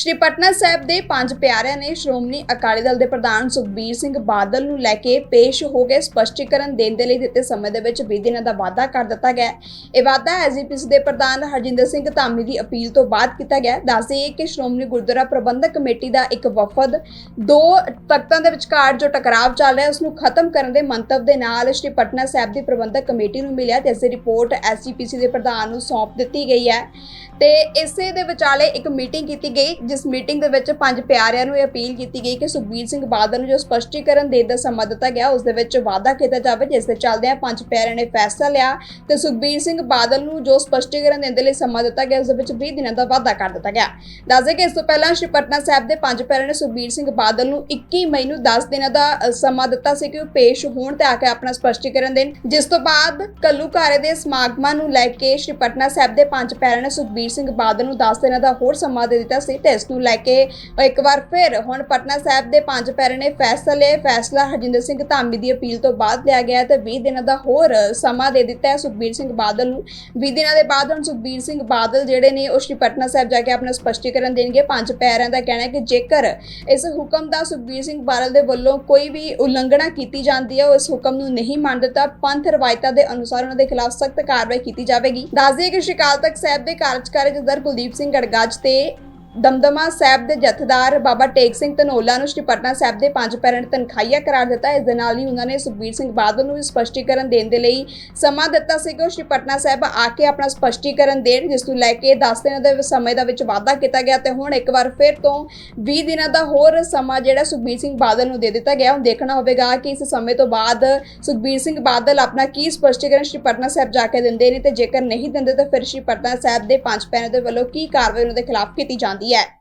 ਸ਼੍ਰੀ ਪਟਨਾ ਸਾਹਿਬ ਦੇ ਪੰਜ ਪਿਆਰਿਆਂ ਨੇ ਸ਼੍ਰੋਮਣੀ ਅਕਾਲੀ ਦਲ ਦੇ ਪ੍ਰਧਾਨ ਸੁਖਬੀਰ ਸਿੰਘ ਬਾਦਲ ਨੂੰ ਲੈ ਕੇ ਪੇਸ਼ ਹੋ ਗਏ ਸਪਸ਼ਟੀਕਰਨ ਦੇਣ ਦੇ ਲਈ ਦਿੱਤੇ ਸਮੇਂ ਦੇ ਵਿੱਚ 20 ਦਿਨਾਂ ਦਾ ਵਾਅਦਾ ਕਰ ਦਿੱਤਾ ਗਿਆ ਹੈ। ਇਹ ਵਾਅਦਾ ਐਸਜੀਪੀਸੀ ਦੇ ਪ੍ਰਧਾਨ ਹਰਜਿੰਦਰ ਸਿੰਘ ਧਾਮੀ ਦੀ ਅਪੀਲ ਤੋਂ ਬਾਅਦ ਕੀਤਾ ਗਿਆ ਦੱਸ ਦੇਈਏ ਕਿ ਸ਼੍ਰੋਮਣੀ ਗੁਰਦੁਆਰਾ ਪ੍ਰਬੰਧਕ ਕਮੇਟੀ ਦਾ ਇੱਕ ਵਫਦ ਦੋ ਤਖਤਾਂ ਦੇ ਵਿਚਕਾਰ ਜੋ ਟਕਰਾਵ ਚੱਲ ਰਿਹਾ ਉਸ ਨੂੰ ਖਤਮ ਕਰਨ ਦੇ ਮੰਤਵ ਦੇ ਨਾਲ ਸ਼੍ਰੀ ਪਟਨਾ ਸਾਹਿਬ ਦੀ ਪ੍ਰਬੰਧਕ ਕਮੇਟੀ ਨੂੰ ਮਿਲਿਆ ਤੇ ਇਸ ਦੀ ਰਿਪੋਰਟ ਐਸਜੀਪੀਸੀ ਦੇ ਪ੍ਰਧਾਨ ਨੂੰ ਸੌਂਪ ਦਿੱਤੀ ਗਈ ਹੈ ਤੇ ਇਸੇ ਦੇ ਵਿਚਾਲੇ ਇੱਕ ਮੀਟਿੰਗ ਕੀਤੀ ਗਈ ਜਿਸ ਮੀਟਿੰਗ ਦੇ ਵਿੱਚ ਪੰਜ ਪਿਆਰਿਆਂ ਨੂੰ ਇਹ ਅਪੀਲ ਕੀਤੀ ਗਈ ਕਿ ਸੁਖਬੀਰ ਸਿੰਘ ਬਾਦਲ ਨੂੰ ਜੋ ਸਪਸ਼ਟੀਕਰਨ ਦੇਣ ਦਾ ਸਮਾਂ ਦਿੱਤਾ ਗਿਆ, ਉਸ ਦੇ ਵਿੱਚ ਵਾਅਦਾ ਕੀਤਾ ਜਾਵੇ, ਜਿਸ ਦੇ ਚੱਲਦਿਆਂ ਪੰਜ ਪਿਆਰਿਆਂ ਨੇ ਫੈਸਲਾ ਲਿਆ ਤੇ ਸੁਖਬੀਰ ਸਿੰਘ ਬਾਦਲ ਨੂੰ ਜੋ ਸਪਸ਼ਟੀਕਰਨ ਦੇਣ ਦੇ ਲਈ ਸਮਾਂ ਦਿੱਤਾ ਗਿਆ, ਉਸ ਦੇ ਵਿੱਚ 20 ਦਿਨਾਂ ਦਾ ਵਾਅਦਾ ਕਰ ਦਿੱਤਾ ਗਿਆ। ਦੱਸਦੇ ਕਿ ਇਸ ਤੋਂ ਪਹਿਲਾਂ ਸ਼੍ਰੀ ਪਟਨਾ ਸਾਹਿਬ ਦੇ ਪੰਜ ਪਿਆਰਿਆਂ ਨੇ ਸੁਖਬੀਰ ਸਿੰਘ ਬਾਦਲ ਨੂੰ 21 ਮਈ ਨੂੰ 10 ਦਿਨਾਂ ਦਾ ਸਮਾਂ ਦਿੱਤਾ ਸੀ ਕਿ ਉਹ ਪੇਸ਼ ਹੋਣ ਤੇ ਆ ਕੇ ਆਪਣਾ ਸਪਸ਼ਟੀਕਰਨ ਦੇਣ। ਜਿਸ ਤੋਂ ਬਾਅਦ ਕੱਲੂਕਾਰੇ ਦੇ ਸਮਾਗਮਾਂ ਨੂੰ ਲੈ ਕੇ ਸ਼੍ਰੀ ਪਟਨਾ ਸਾਹਿਬ ਦੇ ਪੰਜ ਪਿਆਰਿਆਂ ਨੇ ਸੁਖਬੀਰ ਸਿੰਘ ਬਾਦਲ ਨੂੰ 10 ਦਿਨਾਂ ਦਾ ਹੋਰ ਸਮਾਂ ਦੇ ਦਿੱਤਾ ਸੀ ਤੇ ਇਸ ਨੂੰ ਲੈ ਕੇ ਇੱਕ ਵਾਰ ਫਿਰ ਹੁਣ ਪਟਨਾ ਸਾਹਿਬ ਦੇ ਪੰਜ ਪਿਆਰਿਆਂ ਨੇ ਫੈਸਲਾ ਫੈਸਲਾ ਹਰਜਿੰਦਰ ਸਿੰਘ ਧਾਮੀ ਦੀ ਅਪੀਲ ਤੋਂ ਬਾਅਦ ਲਿਆ ਗਿਆ ਤੇ 20 ਦਿਨਾਂ ਦਾ ਹੋਰ ਸਮਾਂ ਦੇ ਦਿੱਤਾ ਹੈ ਸੁਖਬੀਰ ਸਿੰਘ ਬਾਦਲ ਨੂੰ। 20 ਦਿਨਾਂ ਦੇ ਬਾਅਦ ਹੁਣ ਸੁਖਬੀਰ ਸਿੰਘ ਬਾਦਲ ਜਿਹੜੇ ਨੇ ਉਹ ਸ਼੍ਰੀ ਪਟਨਾ ਸਾਹਿਬ ਜਾ ਕੇ ਆਪਣਾ ਸਪਸ਼ਟੀਕਰਨ ਦੇਣਗੇ। ਪੰਜ ਪਿਆਰਿਆਂ ਦਾ ਕਹਿਣਾ ਹੈ ਕਿ ਜੇਕਰ ਇਸ ਹੁਕਮ ਦਾ ਸੁਖਬੀਰ ਸਿੰਘ ਬਾਦਲ ਦੇ ਵੱਲੋਂ ਕੋਈ ਵੀ ਉਲੰਘਣਾ ਕੀਤੀ ਜਾਂਦੀ ਹੈ, ਉਹ ਇਸ ਹੁਕਮ ਨੂੰ ਨਹੀਂ ਮੰਨਦੇ ਤਾਂ ਪੰਥ ਰਵਾਇਤਾਂ ਦੇ ਅਨੁਸਾਰ ਉਹਨਾਂ ਦੇ ਖਿਲਾਫ ਸਖਤ ਕਾਰਵਾਈ ਕੀਤੀ ਜਾਵੇਗੀ। ਦੱਸ ਦਈਏ ਕਿ ਸ਼੍ਰੀ ਅਕਾਲ ਤਖਤ ਸਾਹਿਬ ਦੇ ਕਾਰਜਕਾਰੀ ਜਥੇਦਾਰ ਕੁਲਦੀਪ ਸਿੰਘ ਗੜਗੱਜ ਤੇ ਦਮਦਮਾ ਸਾਹਿਬ ਦੇ ਜਥੇਦਾਰ ਬਾਬਾ ਟੇਕ ਸਿੰਘ ਧਨੋਲਾ ਨੂੰ ਸ਼੍ਰੀ ਪਟਨਾ ਸਾਹਿਬ ਦੇ ਪੰਜ ਪੈਰੰਟ ਤਨਖਾਹੀਆ ਕਰਾਰ ਦਿੱਤਾ। ਇਸ ਦੇ ਨਾਲ ਹੀ ਉਹਨਾਂ ਨੇ ਸੁਖਬੀਰ ਸਿੰਘ ਬਾਦਲ ਨੂੰ ਵੀ ਸਪਸ਼ਟੀਕਰਨ ਦੇਣ ਦੇ ਲਈ ਸਮਾਂ ਦਿੱਤਾ ਸੀ ਕਿ ਉਹ ਸ਼੍ਰੀ ਪਟਨਾ ਸਾਹਿਬ ਆ ਕੇ ਆਪਣਾ ਸਪਸ਼ਟੀਕਰਨ ਦੇਣ, ਜਿਸ ਨੂੰ ਲੈ ਕੇ 10 ਦਿਨਾਂ ਦੇ ਸਮੇਂ ਦਾ ਵਿੱਚ ਵਾਅਦਾ ਕੀਤਾ ਗਿਆ ਤੇ ਹੁਣ ਇੱਕ ਵਾਰ ਫਿਰ ਤੋਂ 20 ਦਿਨਾਂ ਦਾ ਹੋਰ ਸਮਾਂ ਜਿਹੜਾ ਸੁਖਬੀਰ ਸਿੰਘ ਬਾਦਲ ਨੂੰ ਦੇ ਦਿੱਤਾ ਗਿਆ। ਹੁਣ ਦੇਖਣਾ ਹੋਵੇਗਾ ਕਿ ਇਸ ਸਮੇਂ ਤੋਂ ਬਾਅਦ ਸੁਖਬੀਰ ਸਿੰਘ ਬਾਦਲ ਆਪਣਾ ਕੀ ਸਪਸ਼ਟੀਕਰਨ ਸ਼੍ਰੀ ਪਟਨਾ ਸਾਹਿਬ ਜਾ ਕੇ ਦਿੰਦੇ ਨੇ ਤੇ ਜੇਕਰ ਨਹੀਂ ਦਿੰਦੇ ਤਾਂ ਫਿਰ ਸ਼੍ਰੀ ਪਟਨਾ ਸਾਹਿਬ ਦੇ ਪੰਜ ਪੈਰਾਂ ਦੇ ਵੱਲੋਂ ਕੀ ਕਾਰਵਾਈ ਉਹਨਾਂ ਦੇ ਖਿਲਾਫ ਕੀਤੀ ਜਾਂਦੀ ਹੈ